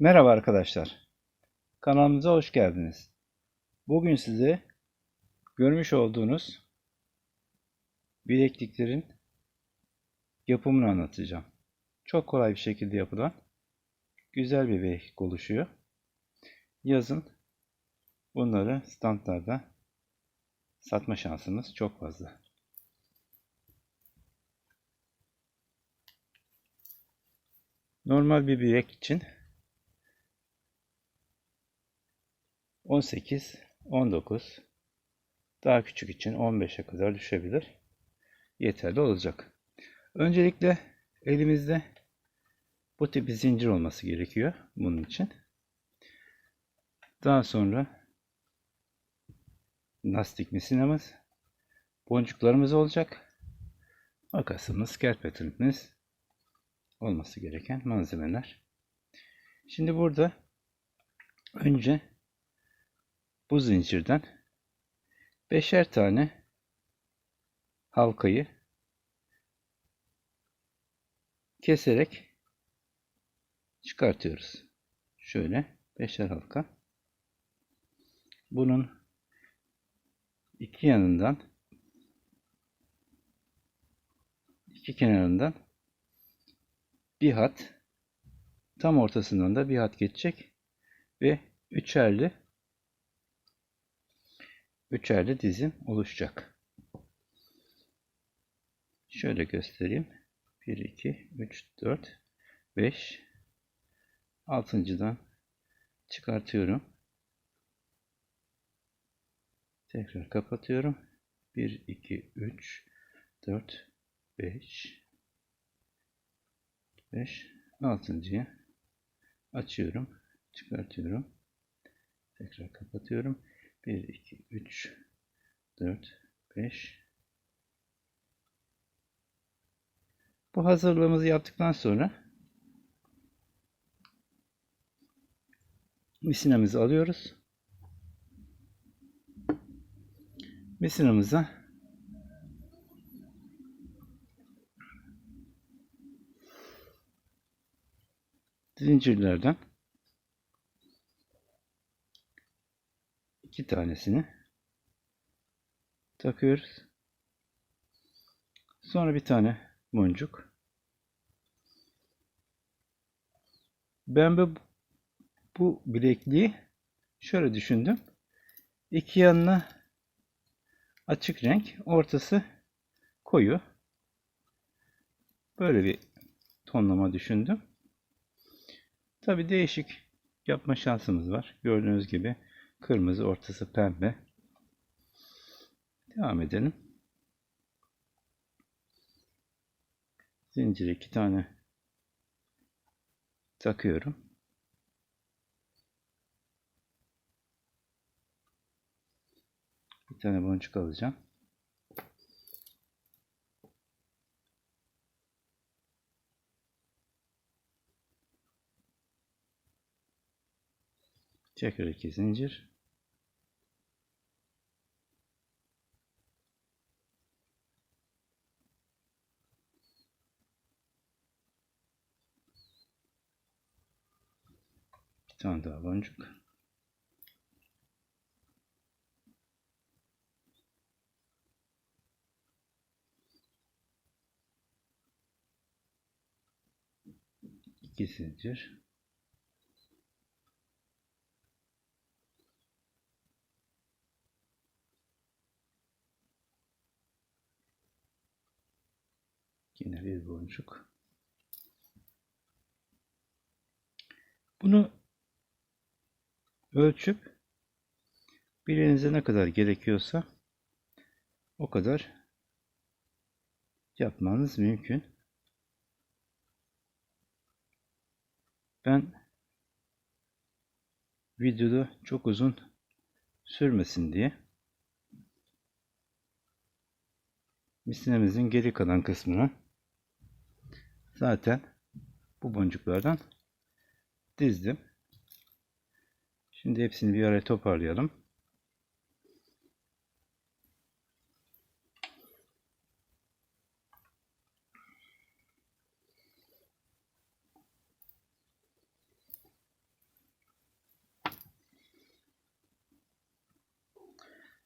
Merhaba arkadaşlar. Kanalımıza hoş geldiniz. Bugün size görmüş olduğunuz bilekliklerin yapımını anlatacağım. Çok kolay bir şekilde yapılan güzel bir bileklik oluşuyor. Yazın bunları standlarda satma şansımız çok fazla. Normal bir bilek için 18, 19, daha küçük için 15'e kadar düşebilir. Yeterli olacak. Öncelikle elimizde bu tip bir zincir olması gerekiyor bunun için. Daha sonra lastik misinamız, boncuklarımız olacak. Makasımız, kerpetenimiz olması gereken malzemeler. Şimdi burada önce bu zincirden beşer tane halkayı keserek çıkartıyoruz. Şöyle beşer halka. Bunun iki yanından iki kenarından bir hat tam ortasından da bir hat geçecek ve üçerli üçerli dizim oluşacak. Şöyle göstereyim. 1, 2, 3, 4, 5. Altıncıdan çıkartıyorum. Tekrar kapatıyorum. 1, 2, 3, 4, 5, 5. Altıncıya açıyorum. Çıkartıyorum. Tekrar kapatıyorum. 1, 2, 3, 4, 5. Bu hazırlığımızı yaptıktan sonra misinamızı alıyoruz. Misinamıza zincirlerden iki tanesini takıyoruz. Sonra bir tane boncuk. Ben bu, bu bilekliği şöyle düşündüm. İki yanına açık renk, ortası koyu. Böyle bir tonlama düşündüm. Tabi değişik yapma şansımız var. Gördüğünüz gibi Kırmızı ortası pembe. Devam edelim. Zincire iki tane takıyorum. Bir tane boncuk alacağım. Tekrar iki zincir. Bir tane daha boncuk. İki zincir. Yine bir boncuk. Bunu ölçüp bileğinize ne kadar gerekiyorsa o kadar yapmanız mümkün. Ben videoda çok uzun sürmesin diye misinemizin geri kalan kısmını zaten bu boncuklardan dizdim. Şimdi hepsini bir araya toparlayalım.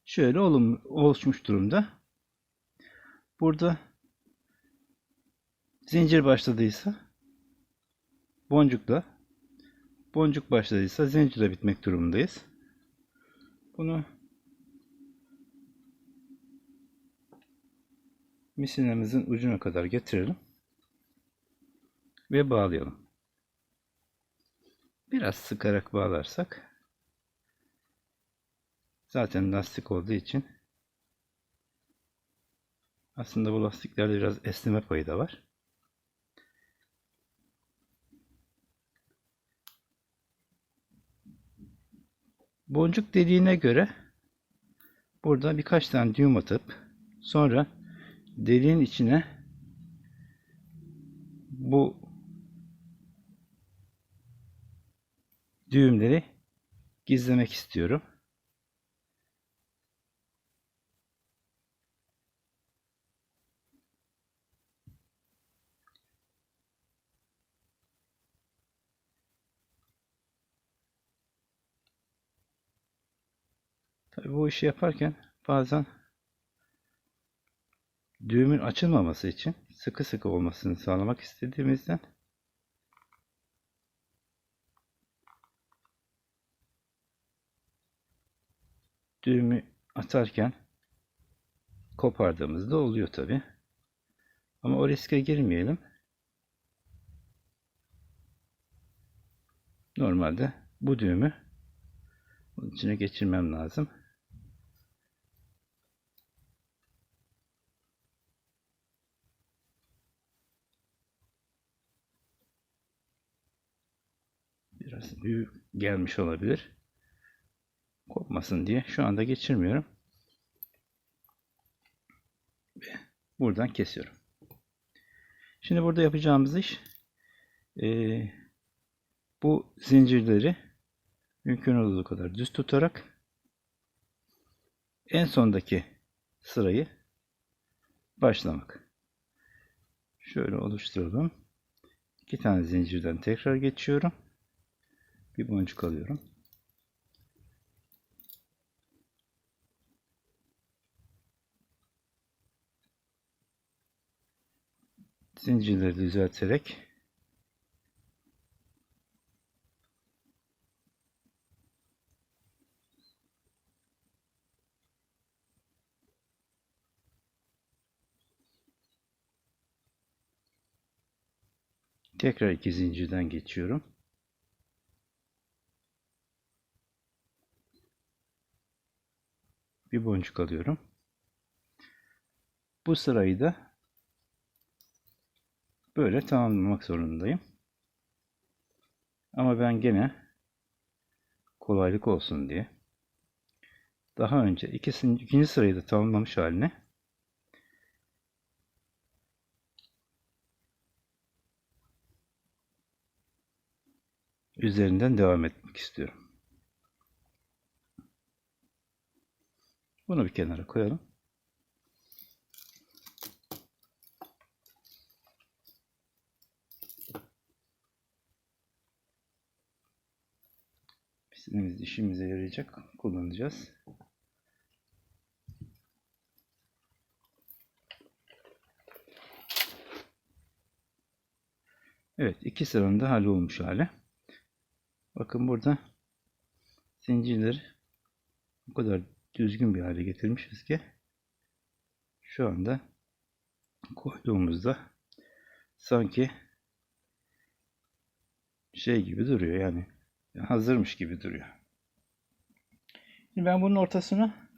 Şöyle olum, oluşmuş durumda. Burada zincir başladıysa boncukla boncuk başladıysa zincirle bitmek durumundayız. Bunu misinamızın ucuna kadar getirelim ve bağlayalım. Biraz sıkarak bağlarsak zaten lastik olduğu için aslında bu lastiklerde biraz esneme payı da var. Boncuk dediğine göre burada birkaç tane düğüm atıp sonra deliğin içine bu düğümleri gizlemek istiyorum. Tabii bu işi yaparken bazen düğümün açılmaması için sıkı sıkı olmasını sağlamak istediğimizden düğümü atarken kopardığımızda oluyor tabi. Ama o riske girmeyelim. Normalde bu düğümü bunun içine geçirmem lazım. Biraz büyük gelmiş olabilir. Kopmasın diye şu anda geçirmiyorum. Ve buradan kesiyorum. Şimdi burada yapacağımız iş e, bu zincirleri mümkün olduğu kadar düz tutarak en sondaki sırayı başlamak. Şöyle oluşturalım. İki tane zincirden tekrar geçiyorum. Bir boncuk alıyorum. Zincirleri düzelterek tekrar iki zincirden geçiyorum. Bir boncuk alıyorum. Bu sırayı da böyle tamamlamak zorundayım. Ama ben gene kolaylık olsun diye daha önce ikisini, ikinci sırayı da tamamlamış haline üzerinden devam etmek istiyorum. Bunu bir kenara koyalım. Pisimiz işimize yarayacak. Kullanacağız. Evet. iki sıranın da hallolmuş hali. Bakın burada zincirleri bu kadar düzgün bir hale getirmişiz ki şu anda koyduğumuzda sanki şey gibi duruyor yani hazırmış gibi duruyor. Şimdi ben bunun ortasına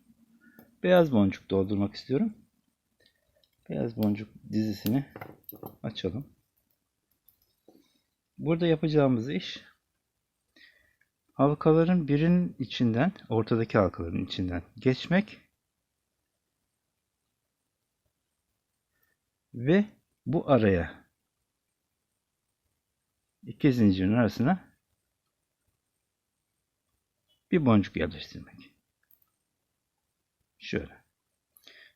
beyaz boncuk doldurmak istiyorum. Beyaz boncuk dizisini açalım. Burada yapacağımız iş halkaların birinin içinden, ortadaki halkaların içinden geçmek ve bu araya iki zincirin arasına bir boncuk yerleştirmek. Şöyle.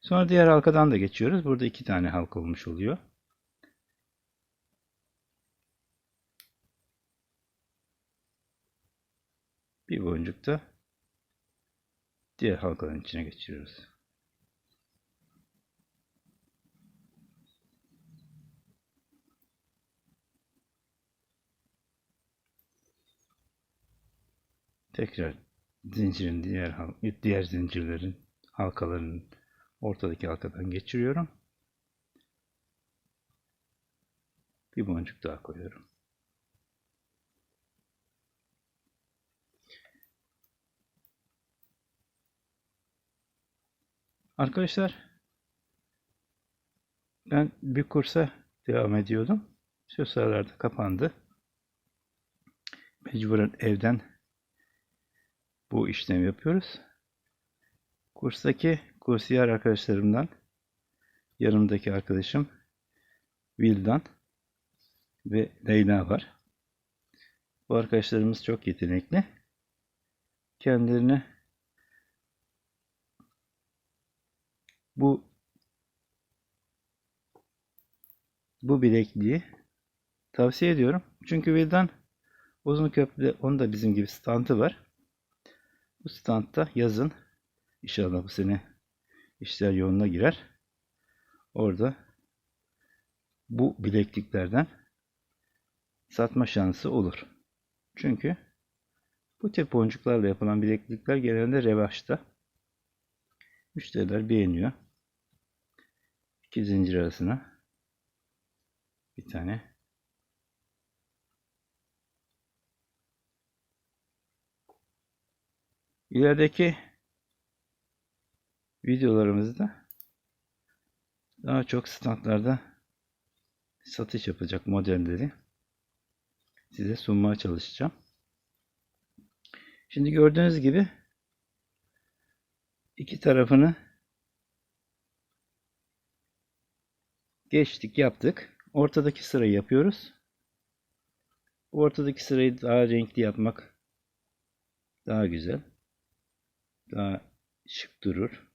Sonra diğer halkadan da geçiyoruz. Burada iki tane halka olmuş oluyor. Bir boncuk da diğer halkaların içine geçiriyoruz. Tekrar zincirin diğer diğer zincirlerin halkalarının ortadaki halkadan geçiriyorum. Bir boncuk daha koyuyorum. Arkadaşlar ben bir kursa devam ediyordum. Şu sıralarda kapandı. Mecburen evden bu işlemi yapıyoruz. Kurstaki kursiyer arkadaşlarımdan yanımdaki arkadaşım Vildan ve Leyla var. Bu arkadaşlarımız çok yetenekli. Kendilerine bu bu bilekliği tavsiye ediyorum. Çünkü Vildan uzun köprüde onun da bizim gibi standı var. Bu standta yazın inşallah bu sene işler yoluna girer. Orada bu bilekliklerden satma şansı olur. Çünkü bu tip boncuklarla yapılan bileklikler genelde revaçta. Müşteriler beğeniyor. İki zincir arasına bir tane İlerideki videolarımızda daha çok standlarda satış yapacak modelleri size sunmaya çalışacağım. Şimdi gördüğünüz gibi iki tarafını geçtik yaptık. Ortadaki sırayı yapıyoruz. Ortadaki sırayı daha renkli yapmak daha güzel. Daha şık durur.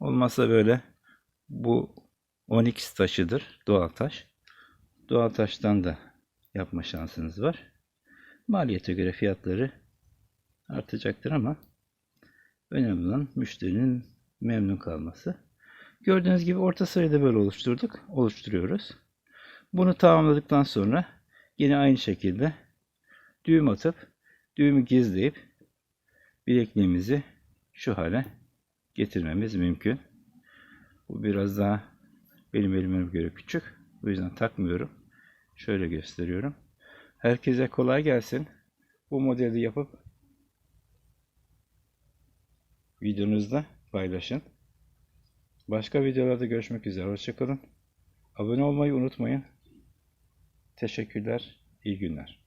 Olmazsa böyle bu onyx taşıdır. Doğal taş. Doğal taştan da yapma şansınız var. Maliyete göre fiyatları artacaktır ama önemli olan müşterinin memnun kalması. Gördüğünüz gibi orta sırayı da böyle oluşturduk. Oluşturuyoruz. Bunu tamamladıktan sonra yine aynı şekilde düğüm atıp düğümü gizleyip bilekliğimizi şu hale getirmemiz mümkün. Bu biraz daha benim elime göre küçük. O yüzden takmıyorum. Şöyle gösteriyorum. Herkese kolay gelsin. Bu modeli yapıp videonuzda paylaşın. Başka videolarda görüşmek üzere. Hoşçakalın. Abone olmayı unutmayın. Teşekkürler. İyi günler.